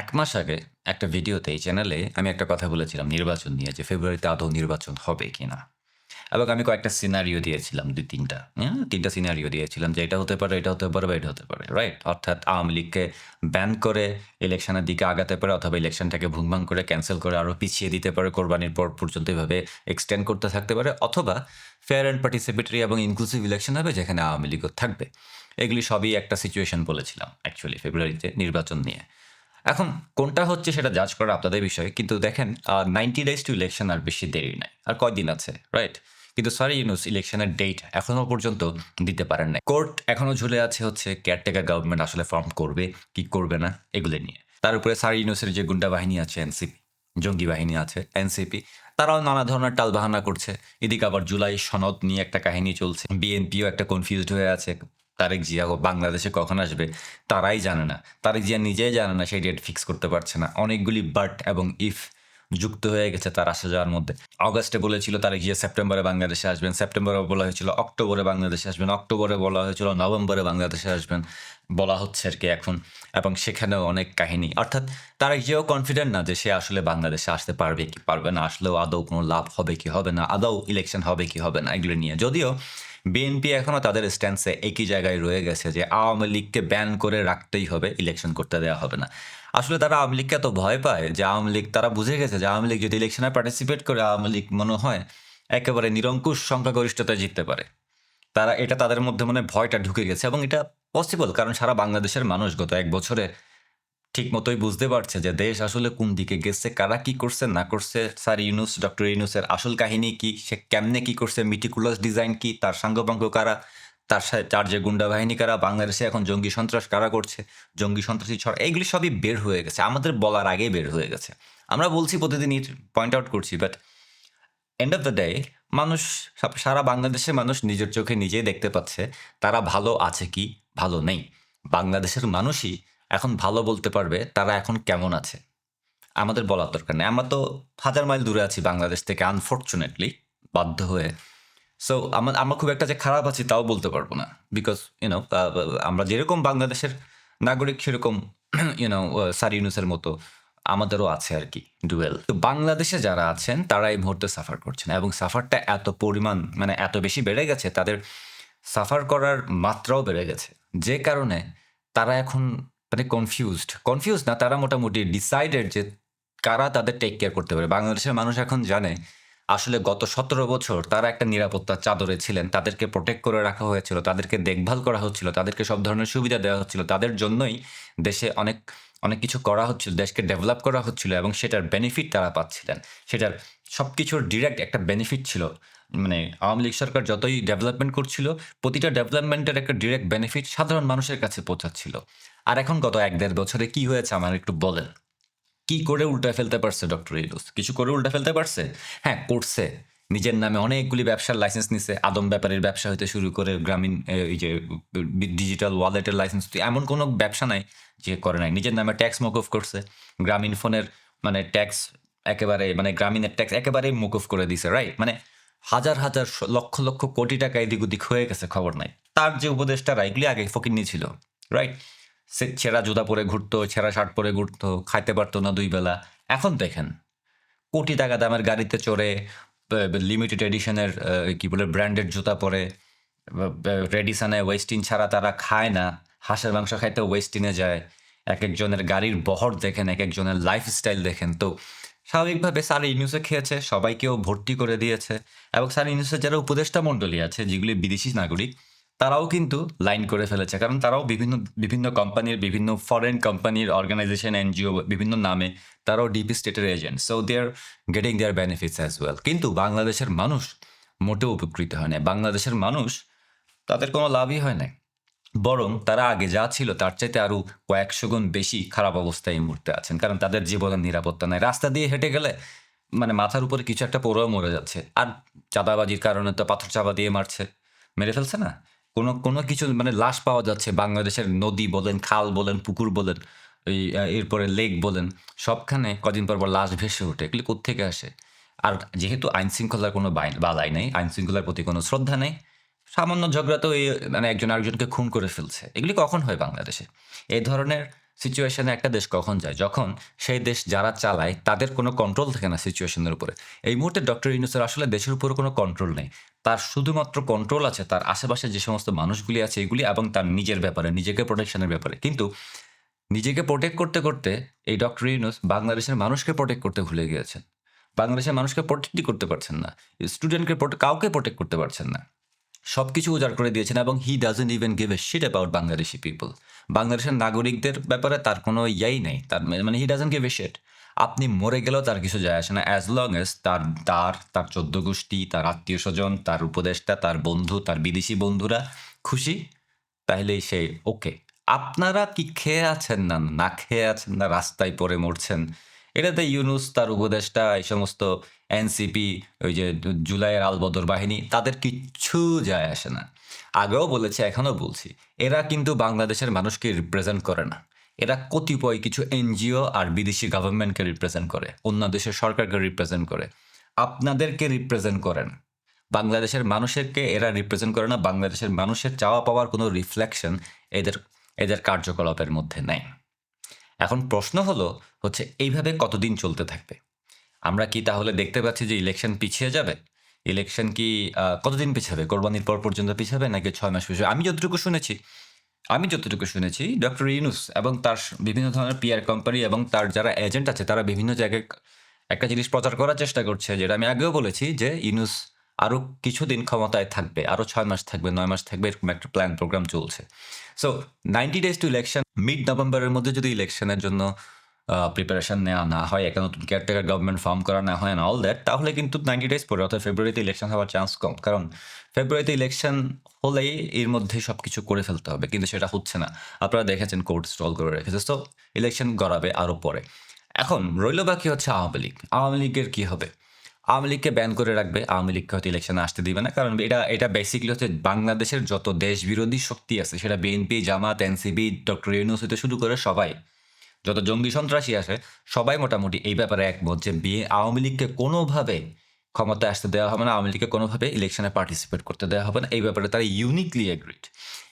এক মাস আগে একটা ভিডিওতে এই চ্যানেলে আমি একটা কথা বলেছিলাম, নির্বাচন নিয়ে, যে ফেব্রুয়ারিতে আদৌ নির্বাচন হবে কি না এবং আমি কয়েকটা সিনারিও দিয়েছিলাম, দুই তিনটা হ্যাঁ? তিনটা সিনারিও দিয়েছিলাম যে এটা হতে পারে, এটা হতে পারে বা এটা হতে পারে রাইট অর্থাৎ আওয়ামী লীগকে ব্যান করে ইলেকশনের দিকে আগাতে পারে অথবা ইলেকশনটাকে ভুংভাং করে ক্যান্সেল করে আরও পিছিয়ে দিতে পারে, কোরবানির পর পর্যন্ত এভাবে এক্সটেন্ড করতে থাকতে পারে, অথবা ফেয়ার অ্যান্ড পার্টিসিপেটরি এবং ইনক্লুসিভ ইলেকশন হবে যেখানে আওয়ামী লীগও থাকবে। এগুলি সবই একটা সিচুয়েশন বলেছিলাম অ্যাকচুয়ালি ফেব্রুয়ারিতে নির্বাচন নিয়ে। এখন কোনটা হচ্ছে সেটা জাজ করা আপনাদের বিষয়, কিন্তু দেখেন নাইনটি ডেজ টু ইলেকশন আর বেশি দেরি নাই। আর কয়দিন আছে রাইট কিন্তু সরি ইউনুস ইলেকশনের ডেট এখনও পর্যন্ত দিতে পারেন না কোর্ট এখনও ঝুলে আছে হচ্ছে কেয়ারটেকার গভর্নমেন্ট আসলে ফর্ম করবে, কি করবে না, এগুলো নিয়ে। তার উপরে সারি ইউনুসের যে গুন্ডা বাহিনী আছে এনসিপি জঙ্গি বাহিনী আছে এনসিপি তারাও নানা ধরনের টালবাহানা করছে। এদিকে আবার জুলাই সনদ নিয়ে একটা কাহিনী চলছে। বিএনপিও একটা কনফিউজড হয়ে আছে। তারেক জিয়া বাংলাদেশে কখন আসবে, তারাই জানে না। তারেক জিয়া নিজেই জানে না সেই ডেট ফিক্স করতে পারছে না। অনেকগুলি বাট এবং ইফ যুক্ত হয়ে গেছে তার আসা যাওয়ার মধ্যে। অগস্টে বলেছিল তারেক জিয়া সেপ্টেম্বরে বাংলাদেশে আসবেন সেপ্টেম্বরে বলা হয়েছিল অক্টোবরে বাংলাদেশে আসবেন অক্টোবরে বলা হয়েছিল নভেম্বরে বাংলাদেশে আসবেন, বলা হচ্ছে আর কি এখন। এবং সেখানেও অনেক কাহিনী। অর্থাৎ তারেক জিয়াও কনফিডেন্ট না যে সে আসলে বাংলাদেশে আসতে পারবে কি পারবে না। আসলেও আদৌ কোনো লাভ হবে কি হবে না, আদৌ ইলেকশন হবে কি হবে না, এগুলো নিয়ে। যদিও বিএনপি এখনও তাদের স্ট্যান্সে একই জায়গায় রয়ে গেছে যে আওয়ামী লীগকে ব্যান করে রাখতেই হবে ইলেকশন করতে দেওয়া হবে না। আসলে তারা আওয়ামী লীগকে এত ভয় পায় যে আওয়ামী লীগ, তারা বুঝে গেছে যে আওয়ামী লীগ যদি ইলেকশনে পার্টিসিপেট করে, আওয়ামী লীগ মনে হয় একেবারে নিরঙ্কুশ সংখ্যাগরিষ্ঠতায় জিততে পারে। তারা, এটা তাদের মধ্যে মনে ভয়টা ঢুকে গেছে এবং এটা পসিবল কারণ সারা বাংলাদেশের মানুষ গত এক বছরে ঠিক মতোই বুঝতে পারছে যে দেশ আসলে কোন দিকে গেছে, কারা কি করছে, না করছে, স্যার ইউনুস, ডক্টর ইউনুসের আসল কাহিনী কি, সে কেমনে কি করছে মিটিকুলাস ডিজাইন কি, তার সাঙ্গপাঙ্গ কারা, তার সাথে তার যে গুন্ডা বাহিনী কারা, বাংলাদেশে এখন জঙ্গি সন্ত্রাস কারা করছে, জঙ্গি সন্ত্রাসী ছড় এইগুলি সবই বের হয়ে গেছে, আমাদের বলার আগেই বের হয়ে গেছে। আমরা বলছি প্রতিদিনই পয়েন্ট আউট করছি but end of the day মানুষ সারা বাংলাদেশের মানুষ নিজের চোখে নিজেই দেখতে পাচ্ছে, তারা ভালো আছে কি, ভালো নেই। বাংলাদেশের মানুষই এখন ভালো বলতে পারবে তারা এখন কেমন আছে। আমাদের বলার দরকার নেই। আমরা তো হাজার মাইল দূরে আছি বাংলাদেশ থেকে আনফর্চুনেটলি বাধ্য হয়ে। সো আমার আমরা খুব একটা যে খারাপ আছি তাও বলতে পারব না। বিকজ ইউনো আমরা যেরকম বাংলাদেশের নাগরিক সেরকম ইউনো সার ইউনুসের মতো আমাদেরও আছে আর কি, ডুয়েল। তো বাংলাদেশে যারা আছেন, তারা এই মুহূর্তে সাফার করছেন এবং সাফারটা এত পরিমাণ মানে এত বেশি বেড়ে গেছে, তাদের সাফার করার মাত্রাও বেড়ে গেছে। যে কারণে তারা এখন মানে কনফিউজড কনফিউজ না, তারা মোটামুটি ডিসাইডেড যে কারা তাদের টেক কেয়ার করতে পারে। বাংলাদেশের মানুষ এখন জানে, আসলে গত সতেরো বছর তারা একটা নিরাপত্তার চাদরে ছিলেন। তাদেরকে প্রোটেক্ট করে রাখা হয়েছিল, তাদেরকে দেখভাল করা হচ্ছিল, তাদেরকে সব ধরনের সুবিধা দেওয়া হচ্ছিল। তাদের জন্যই দেশে অনেক অনেক কিছু করা হচ্ছিল, দেশকে ডেভেলপ করা হচ্ছিল এবং সেটার বেনিফিট তারা পাচ্ছিলেন। সেটার সব কিছুর ডিরেক্ট একটা বেনিফিট ছিল। মানে আওয়ামী লীগ সরকার যতই ডেভেলপমেন্ট করছিল, প্রতিটা ডেভেলপমেন্টের একটা ডিরেক্ট বেনিফিট সাধারণ মানুষের কাছে পৌঁছাচ্ছিল। আর এখন গত এক দেড় বছরে কি হয়েছে আমার একটু বলেন। কি করে উল্টা ফেলতে পারছে ডক্টর ইউনুস? কিছু করে উল্টা ফেলতে পারছে? হ্যাঁ করছে। নিজের নামে অনেকগুলি ব্যবসার লাইসেন্স নিছে। আদম ব্যাপারের ব্যবসা হইতে শুরু করে গ্রামীণ এই যে ডিজিটাল ওয়ালেটের লাইসেন্স এমন কোনো ব্যবসা নাই যে করে নাই। নিজের নামে ট্যাক্স মকুফ করছে। গ্রামীণ ফোনের মানে ট্যাক্স একেবারে মানে গ্রামীণের ট্যাক্স একেবারেই মকুফ করে দিছে রাইট মানে হাজার হাজার লক্ষ লক্ষ কোটি টাকা এদিক ওদিক হয়ে গেছে, খবর নাই। তার যে উপদেষ্টারা এগুলি আগে ফকির ছিল রাইট ছেঁড়া জুতা পরে ঘুরতো, ছেঁড়া শার্ট পরে ঘুরতো, খাইতে পারতো না দুই বেলা। এখন দেখেন, কোটি টাকা দামের গাড়িতে চড়ে লিমিটেড এডিশনের কি বলে ব্র্যান্ডেড জুতা পরে রেডিসানে ওয়েস্টিন ছাড়া তারা খায় না, হাঁসের মাংস খাইতে ওয়েস্টিনে যায়। এক একজনের গাড়ির বহর দেখেন, এক একজনের লাইফস্টাইল দেখেন। তো, স্বাভাবিকভাবে স্যার ইউনিউসে খেয়েছে, সবাইকেও ভর্তি করে দিয়েছে। এবং স্যার ইউনিউসের যারা উপদেষ্টা মণ্ডলী আছে, যেগুলি বিদেশি নাগরিক তারাও কিন্তু লাইন করে ফেলেছে। কারণ তারাও বিভিন্ন বিভিন্ন কোম্পানির বিভিন্ন ফরেন কোম্পানির অর্গানাইজেশন এনজিও বিভিন্ন নামে তারাও ডিপি স্টেটের agent so they are getting their benefits as well কিন্তু বাংলাদেশের মানুষ মোটেও উপকৃত হয় না। বাংলাদেশের মানুষ তাদের কোনো লাভই হয় না বরং তারা আগে যা ছিল তার চাইতে আরও কয়েকশো গুণ বেশি খারাপ অবস্থায় এই মুহূর্তে আছেন। কারণ তাদের জীবনের নিরাপত্তা নেই। রাস্তা দিয়ে হেঁটে গেলে মানে মাথার উপরে কিছু একটা পড়েও মরে যাচ্ছে। আর চাঁদাবাজির কারণে তো পাথর চাপা দিয়ে মারছে। মেরে ফেলছে না? কোনো কোনো কিছু মানে লাশ পাওয়া যাচ্ছে। বাংলাদেশের নদী বলেন, খাল বলেন, পুকুর বলেন, এই এরপরে লেক বলেন, সবখানে কদিন পর পর লাশ ভেসে ওঠে। এগুলি কোত্থেকে আসে? আর যেহেতু আইন শৃঙ্খলার কোনো বালাই নেই আইন শৃঙ্খলার প্রতি কোনো শ্রদ্ধা নেই, সামান্য ঝগড়াতেও এই মানে একজন আরেকজনকে খুন করে ফেলছে। এগুলি কখন হয় বাংলাদেশে? এই ধরনের সিচুয়েশনে একটা দেশ কখন যায়? যখন সেই দেশ যারা চালায়, তাদের কোনো কন্ট্রোল থাকে না সিচুয়েশনের উপরে। এই মুহূর্তে ডক্টর ইউনুসের আসলে দেশের উপরে কোনো কন্ট্রোল নেই। তার শুধুমাত্র কন্ট্রোল আছে, তার আশেপাশে যে সমস্ত মানুষগুলি আছে এগুলি এবং তার নিজের ব্যাপারে, নিজেকে প্রোটেকশনের ব্যাপারে। কিন্তু নিজেকে প্রোটেক্ট করতে করতে এই ডক্টর ইউনুস বাংলাদেশের মানুষকে প্রোটেক্ট করতে ভুলে গিয়েছেন। বাংলাদেশের মানুষকে প্রোটেক্টই করতে পারছেন না। স্টুডেন্টকে কাউকে প্রোটেক্ট করতে পারছেন না। সব কিছু উজাড় করে দিয়েছেন এবং he doesn't even give a shit about Bangladeshi people বাংলাদেশের নাগরিকদের ব্যাপারে তার কোনো ইয়াই নেই, তার মানে he doesn't give a shit আপনি মরে গেলেও তার কিছু যায় আসে না। অ্যাজ লং এজ তার তার তার চোদ্দ গোষ্ঠী, তার আত্মীয় স্বজন, তার উপদেষ্টা, তার বন্ধু, তার বিদেশি বন্ধুরা খুশি তাহলেই সে ওকে আপনারা কি খেয়ে আছেন না না খেয়ে আছেন না, রাস্তায় পড়ে মরছেন? এটাতে ইউনুস, তার উপদেষ্টা, এই সমস্ত এনসিপি ওই যে জুলাইয়ের আলবদর বাহিনী, তাদের কিচ্ছু যায় আসে না। আগেও বলেছে, এখনও বলছি, এরা কিন্তু বাংলাদেশের মানুষকে রিপ্রেজেন্ট করে না। এরা কতিপয় কিছু এনজিও আর বিদেশি গভর্নমেন্টকে রিপ্রেজেন্ট করে, অন্য দেশের সরকারকে রিপ্রেজেন্ট করে। আপনাদেরকে রিপ্রেজেন্ট করেন। বাংলাদেশের মানুষেরকে এরা রিপ্রেজেন্ট করে না, বাংলাদেশের মানুষের চাওয়া পাওয়ার কোনো রিফ্লেকশন এদের এদের কার্যকলাপের মধ্যে নেই। এখন প্রশ্ন হলো হচ্ছে, এইভাবে কতদিন চলতে থাকবে? আমরা কি তাহলে দেখতে পাচ্ছি যে ইলেকশন পিছিয়ে যাবে? ইলেকশন কি কতদিন পিছাবে? কোরবানির পর পর্যন্ত পিছাবে নাকি ছয় মাস পিছাবে? আমি যতটুকু শুনেছি আমি যতটুকু শুনেছি, ডক্টর ইউনুস এবং তার বিভিন্ন ধরনের পিয়ার কোম্পানি এবং তার যারা এজেন্ট আছে, তারা বিভিন্ন জায়গায় একটা জিনিস প্রচার করার চেষ্টা করছে, যেটা আমি আগেও বলেছি যে ইউনুস আরও কিছুদিন ক্ষমতায় থাকবে আরও ছয় মাস থাকবে, নয় মাস থাকবে, এরকম একটা প্ল্যান প্রোগ্রাম চলছে। So ninety days to election mid নভেম্বরের মধ্যে যদি ইলেকশনের জন্য প্রিপারেশন নেওয়া না হয় একটা নতুন কেয়ারটেকার গভর্নমেন্ট ফর্ম করা না হয় না অল দ্যাট তাহলে কিন্তু নাইনটি ডেজ পরে, অর্থাৎ ফেব্রুয়ারিতে ইলেকশন হওয়ার চান্স কম। কারণ ফেব্রুয়ারিতে ইলেকশন হলেই এর মধ্যে সব কিছু করে ফেলতে হবে, কিন্তু সেটা হচ্ছে না। আপনারা দেখেছেন কোর্ট স্টল করে রেখেছে তো ইলেকশন গড়াবে আরও পরে। এখন রইল বাকি হচ্ছে আওয়ামী লীগ। আওয়ামী লীগের কী হবে? আওয়ামী লীগকে ব্যান করে রাখবে, আওয়ামী লীগকে হয়তো ইলেকশনে আসতে দিবে না, কারণ এটা এটা বেসিকলি হচ্ছে বাংলাদেশের যত দেশ বিরোধী শক্তি আছে, সেটা বিএনপি জামাত এনসিবি ডক্টর হতে শুরু করে সবাই যত জঙ্গি সন্ত্রাসী আসে সবাই মোটামুটি এই ব্যাপারে একমত যে বিয়ে আওয়ামী লীগকে কোনোভাবে ক্ষমতায় আসতে দেওয়া হবে না, আওয়ামী লীগকে কোনোভাবে ইলেকশনে পার্টিসিপেট করতে দেওয়া হবে না, এই ব্যাপারে তারা ইউনিকলি এগ্রিড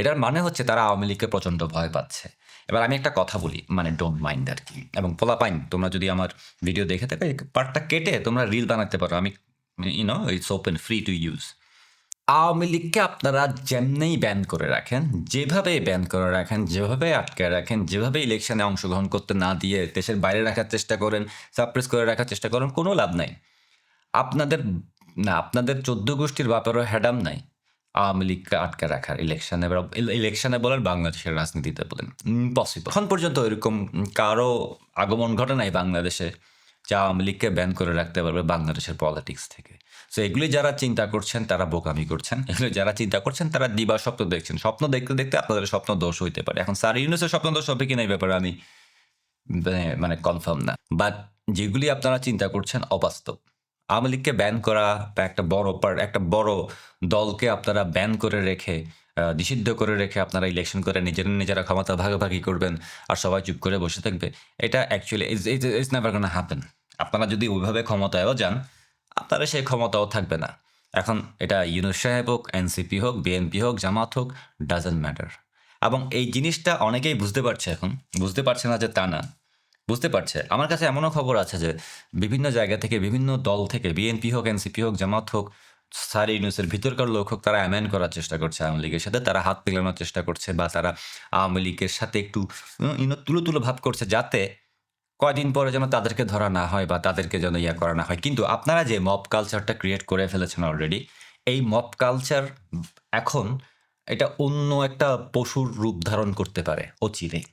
এটার মানে হচ্ছে তারা আওয়ামী লীগকে প্রচণ্ড ভয় পাচ্ছে। এবার আমি একটা কথা বলি মানে ডোন্ট মাইন্ড আর কি। এবং পোলাপাইন, তোমরা যদি আমার ভিডিও দেখে থাকো পার্টটা কেটে তোমরা রিল বানাতে পারো। আমি you know it's open free to use Awami লীগকে আপনারা যেমনেই ব্যান করে রাখেন যেভাবে ব্যান করে রাখেন যেভাবে আটকে রাখেন যেভাবে ইলেকশনে অংশগ্রহণ করতে না দিয়ে দেশের বাইরে রাখার চেষ্টা করেন সাপ্রেস করে রাখার চেষ্টা করেন, কোনো লাভ নাই। আপনাদের, না, আপনাদের চোদ্দ গোষ্ঠীর ব্যাপারও হ্যাডাম নাই আওয়ামী লীগকে আটকে রাখার ইলেকশনে ইলেকশনে বলেন, বাংলাদেশের রাজনীতিতে বলেন। ইম্পসিবল এখন পর্যন্ত এরকম কারও আগমন ঘটে নাই বাংলাদেশে যে আওয়ামী লীগকে ব্যান করে রাখতে পারবে বাংলাদেশের পলিটিক্স থেকে। সো এগুলি যারা চিন্তা করছেন, তারা বোকামি করছেন। এগুলি যারা চিন্তা করছেন, তারা দিবা স্বপ্ন দেখছেন। স্বপ্ন দেখতে দেখতে আপনাদের স্বপ্ন দোষ হইতে পারে। এখন স্যার ইউনুসের স্বপ্ন দোষ হবে কিনা এই ব্যাপারে আমি, মানে- মানে কনফার্ম না। বাট যেগুলি আপনারা চিন্তা করছেন, অবাস্তব। আওয়ামী লীগকে ব্যান করা বা একটা বড় একটা বড় দলকে আপনারা ব্যান করে রেখে নিষিদ্ধ করে রেখে আপনারা ইলেকশন করে নিজেরা নিজেরা ক্ষমতা ভাগাভাগি করবেন আর সবাই চুপ করে বসে থাকবে, এটা actually it's never gonna happen আপনারা যদি ওইভাবে ক্ষমতায়ও যান আপনারা সেই ক্ষমতাও থাকবে না। এখন এটা ইউনুস সাহেব হোক, এনসিপি হোক, বিএনপি হোক, জামাত হোক ডাজেন্ট ম্যাটার এবং এই জিনিসটা অনেকেই বুঝতে পারছে এখন। বুঝতে পারছে না যে তা না। বুঝতে পারছে। আমার কাছে এমনও খবর আছে যে বিভিন্ন জায়গা থেকে, বিভিন্ন দল থেকে, বিএনপি হোক, এনসিপি হোক, জামাত হোক স্যার ইউনুসের ভিতরকার লোক হোক, তারা অ্যামেন্ড করার চেষ্টা করছে আওয়ামী লীগের সাথে। তারা হাত মেলানোর চেষ্টা করছে বা তারা আওয়ামী লীগের সাথে একটু তুলো তুলো ভাব করছে যাতে কয়দিন পরে যেন তাদেরকে ধরা না হয় বা তাদেরকে যেন ইয়া করা না হয়। কিন্তু আপনারা যে মব কালচারটা ক্রিয়েট করে ফেলেছেন অলরেডি এই মব কালচার এখন এটা অন্য একটা পশুর রূপ ধারণ করতে পারে অচিরেই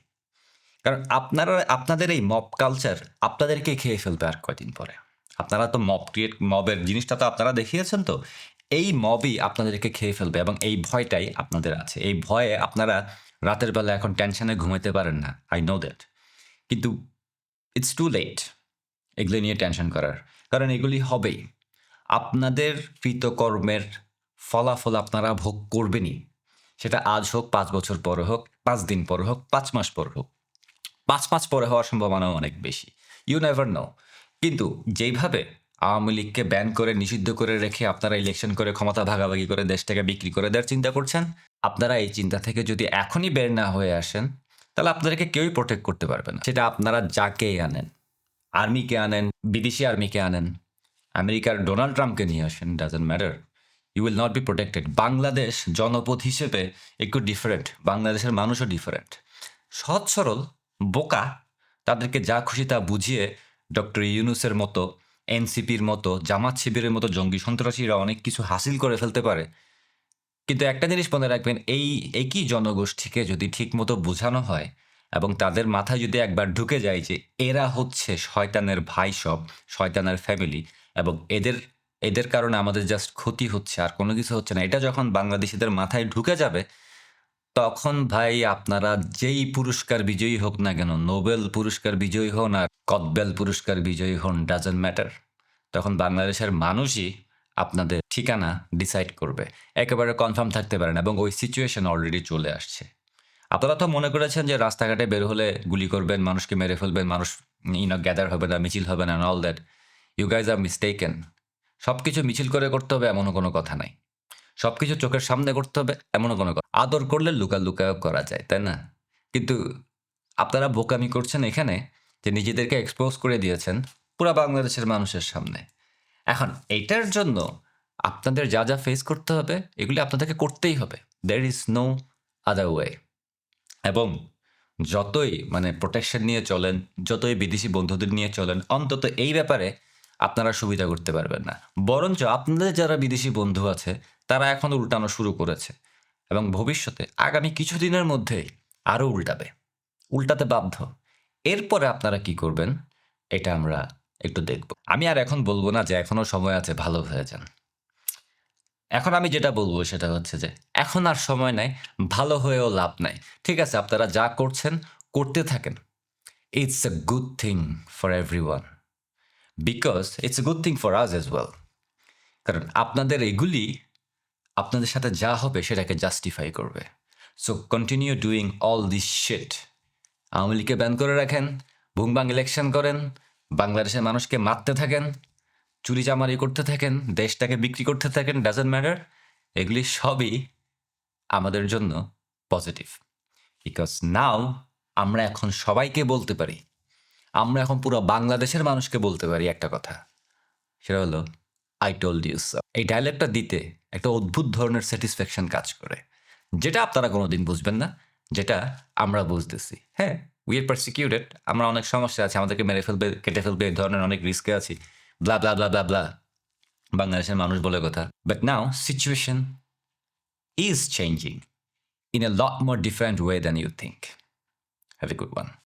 কারণ আপনারা, আপনাদের এই মব কালচার আপনাদেরকে খেয়ে ফেলবে আর কয়দিন পরে। আপনারা তো মব ক্রিয়েট মবের জিনিসটা তো আপনারা দেখিয়েছেন তো। এই মবই আপনাদেরকে খেয়ে ফেলবে এবং এই ভয়টাই আপনাদের আছে। এই ভয়ে আপনারা রাতের বেলা এখন টেনশনে ঘুমাইতে পারেন না। আই নো দ্যাট কিন্তু ইটস টু লেট এগুলি নিয়ে টেনশন করার। কারণ এগুলি হবেই। আপনাদের কৃতকর্মের ফলাফল আপনারা ভোগ করবেনই। সেটা আজ হোক, পাঁচ বছর পরে হোক, পাঁচ দিন পরে হোক, পাঁচ মাস পরে হোক। পাঁচ মাস পরে হওয়ার সম্ভাবনাও অনেক বেশি। ইউ নেভার নো কিন্তু যেইভাবে আওয়ামী লীগকে ব্যান করে, নিষিদ্ধ করে রেখে আপনারা ইলেকশন করে, ক্ষমতা ভাগাভাগি করে দেশটাকে বিক্রি করে দেওয়ার চিন্তা করছেন, আপনারা এই চিন্তা থেকে যদি এখনই বের না হয়ে আসেন তাহলে আপনাদেরকে কেউই প্রোটেক্ট করতে পারবে না। সেটা আপনারা যাকেই আনেন, আর্মিকে আনেন, বিদেশি আর্মিকে আনেন, আমেরিকার ডোনাল্ড ট্রাম্পকে নিয়ে আসেন doesn't matter you will not be protected Bangladesh জনপদ হিসেবে একটু ডিফারেন্ট বাংলাদেশের মানুষও ডিফারেন্ট সহজ সরল, বোকা, তাদেরকে যা খুশি তা বুঝিয়ে ডক্টর ইউনুসের মতো, এনসিপির মতো, জামাত শিবিরের মতো, জঙ্গি সন্ত্রাসীরা অনেক কিছু হাসিল করে ফেলতে পারে। কিন্তু একটা জিনিস মনে রাখবেন, এই একই জনগোষ্ঠীকে যদি ঠিকমতো বোঝানো হয় এবং তাদের মাথায় যদি একবার ঢুকে যায় যে এরা হচ্ছে শয়তানের ভাই সব, শয়তানের ফ্যামিলি এবং এদের এদের কারণে আমাদের জাস্ট ক্ষতি হচ্ছে আর কোনো কিছু হচ্ছে না, এটা যখন বাংলাদেশিদের মাথায় ঢুকে যাবে, তখন ভাই আপনারা যেই পুরস্কার বিজয়ী হোক না কেন, নোবেল পুরস্কার বিজয়ী হন আর কদবেল পুরস্কার বিজয়ী হন ডাজেন্ট ম্যাটার তখন বাংলাদেশের মানুষই আপনাদের ঠিকানা ডিসাইড করবে। একেবারে কনফার্ম থাকতে পারেন এবং ওই সিচুয়েশন অলরেডি চলে আসছে। আপনারা তো মনে করেছেন যে রাস্তাঘাটে বের হলে গুলি করবেন, মানুষকে মেরে ফেলবেন, মানুষ ইউনো গ্যাদার হবে না, মিছিল হবে না all that you guys are mistaken সব কিছু মিছিল করে করতে হবে এমনও কোনো কথা নাই। সব কিছু চোখের সামনে করতে হবে এমনও কোনো কথা। আদর করলে লুকা লুকায়ও করা যায়, তাই না? কিন্তু আপনারা বোকামি করছেন এখানে যে নিজেদেরকে এক্সপোজ করে দিয়েছেন পুরা বাংলাদেশের মানুষের সামনে। এখন, এইটার জন্য আপনাদের যা যা ফেস করতে হবে, এগুলি আপনাদেরকে করতেই হবে। There is no other way এবং যতই মানে প্রোটেকশন নিয়ে চলেন, যতই বিদেশি বন্ধুদের নিয়ে চলেন, অন্তত এই ব্যাপারে আপনারা সুবিধা করতে পারবেন না। বরঞ্চ আপনাদের যারা বিদেশি বন্ধু আছে, তারা এখন উল্টানো শুরু করেছে এবং ভবিষ্যতে আগামী কিছুদিনের মধ্যেই আরও উল্টাবে। উল্টাতে বাধ্য। এরপরে আপনারা কি করবেন, এটা আমরা একটু দেখব। আমি আর এখন বলব না যে এখনও সময় আছে, ভালো হয়ে যান। এখন আমি যেটা বলব সেটা হচ্ছে যে, এখন আর সময় নাই, ভালো হয়েও লাভ নাই। ঠিক আছে, আপনারা যা করছেন, করতে থাকেন। It's a good thing for everyone because it's a good thing for us as well কারণ আপনাদের এগুলি আপনাদের সাথে যা হবে সেটাকে জাস্টিফাই করবে। So continue doing all this shit Awami লীগকে ব্যান করে রাখেন ভুংবাং ইলেকশন করেন, বাংলাদেশের মানুষকে মারতে থাকেন চুরি চামারি করতে থাকেন, দেশটাকে বিক্রি করতে থাকেন ডাজেন্ট ম্যাটার এগুলি সবই আমাদের জন্য পজিটিভ বিকজ নাও আমরা এখন সবাইকে বলতে পারি, আমরা এখন পুরো বাংলাদেশের মানুষকে বলতে পারি একটা কথা, সেটা হলো আই টোল্ড ইউ এই ডায়লগটা দিতে একটা অদ্ভুত ধরনের স্যাটিসফ্যাকশন কাজ করে, যেটা আপনারা কোনোদিন বুঝবেন না, যেটা আমরা বুঝতেছি। হ্যাঁ উই আর পারসিকিউটেড আমরা অনেক সমস্যা আছে, আমাদেরকে মেরে ফেলবে, কেটে ফেলবে, এই ধরনের অনেক রিস্কে আছি blah blah blah blah blah বাংলাদেশের মানুষ বলে কথা। But now situation is changing in a lot more different way than you think have a good one